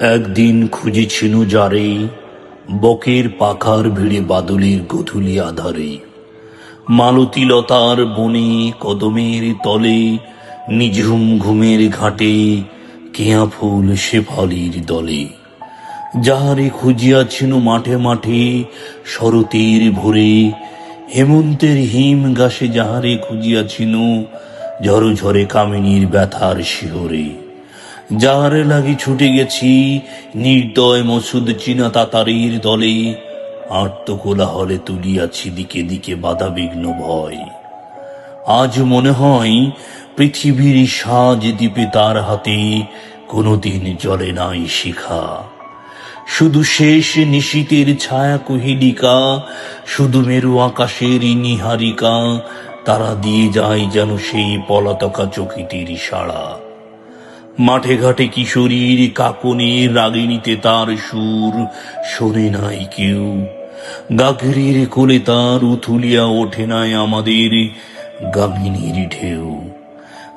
একদিন খুঁজেছিল যারে, বকের পাখার ভিড়ে বাদলের গধুলি আধারে। মালতী লতার বনে, কদমের তলে, নিঝুম ঘুমের ঘাটে, কেয়া ফুল শেফালির দলে। যাহারে খুঁজিয়াছিল মাঠে মাঠে, শরতের ভোরে, হেমন্তের হিম গাছে যাহারে খুঁজিয়াছিল ঝড় ঝরে কামিনীর ব্যথার শিহরে। যাহারে লাগি ছুটে গেছি, নির্দয় মসুদ চীনা তাতারির দলে, আত্মকোলাহলে তুলিয়াছি দিকে দিকে বাধা বিঘ্ন ভয়। আজ মনে হয়, পৃথিবীর সাজ দ্বীপে তার হাতে কোনোদিন জলে নাই শিখা। শুধু শেষ নিশীতের ছায়া কুহিলিকা, শুধু মেরু আকাশের নিহারিকা, তারা দিয়ে যায় যেন সেই পলাতকা চকিতের সাড়া মাঠে ঘাটে কিশোরীর, কাকনের, রাগিনীতে তার সুর শোনে নাই কেউ। গাঘরের কোলে তার উথুলিয়া ওঠে নাই আমাদের গামিনীর ঢেউ।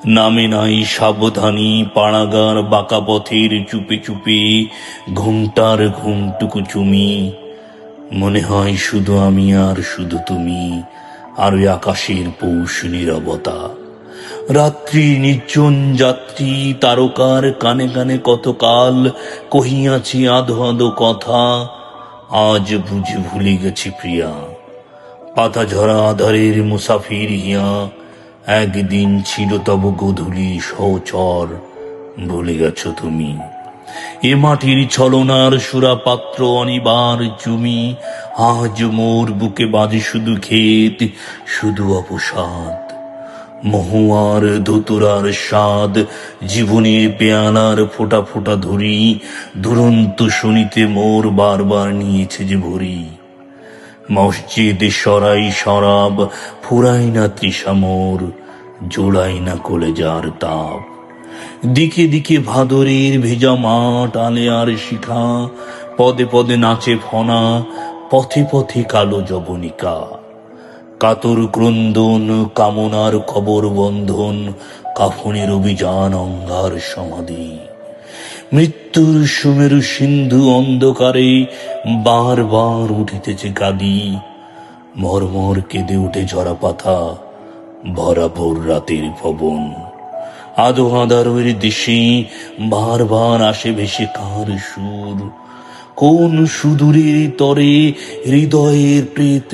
নামে নাই সাবধানী পাড়াগার বাঁকা পথের চুপে চুপে ঘুমটার ঘুমটুকু চুমি। মনে হয় শুধু আমি আর শুধু তুমি, আর ওই আকাশের পৌষ নীরবতা। রাত্রি নির্জন যাত্রী, তারকার কানে কানে কতকাল কহিয়াছি আধো আধো কথা। আজ বুঝে ভুলে গেছি প্রিয়া। পাতা ঝরা আধারের মুসাফির হিয়া। একদিন ছিল তব গধূলি সহচর ভুলে গেছো তুমি। এ মাটির ছলনার সুরাপাত্র অনিবার জমি আজ মোর বুকে বাজে শুধু ক্ষেত, শুধু অপসাদ মহুয়ার ধুতুরার স্বাদ জীবনের পেয়ালার ফোটা ফোটা ধরি, দুরন্ত শুনিতে মোর বারবার নিয়েছে যে ভরি। মসজিদ সরাই শরাব ফুরাই না তৃষা মোর, জোড়াই না কলেজার তাপ। দিকে দিকে ভাদরের ভেজা মাঠ আলে আর শিখা, পদে পদে নাচে ফনা, পথে পথে কালো জবনিকা। কাতর ক্রন্দন, কামনার কবর বন্ধন, কাফনের অভিযান অঙ্গার সমাধি। মৃত্যুর সুমেরু সিন্ধু অন্ধকারে বারবার উঠিতেছে কাদি মরমর কেঁদে উঠে ঝরা পাতা ভরা ভোর রাতের পবন। আদো আদারের দেশে বারবার আসে ভেসে কার সুর? কোন সুদূরের তরে হৃদয়ের প্রেত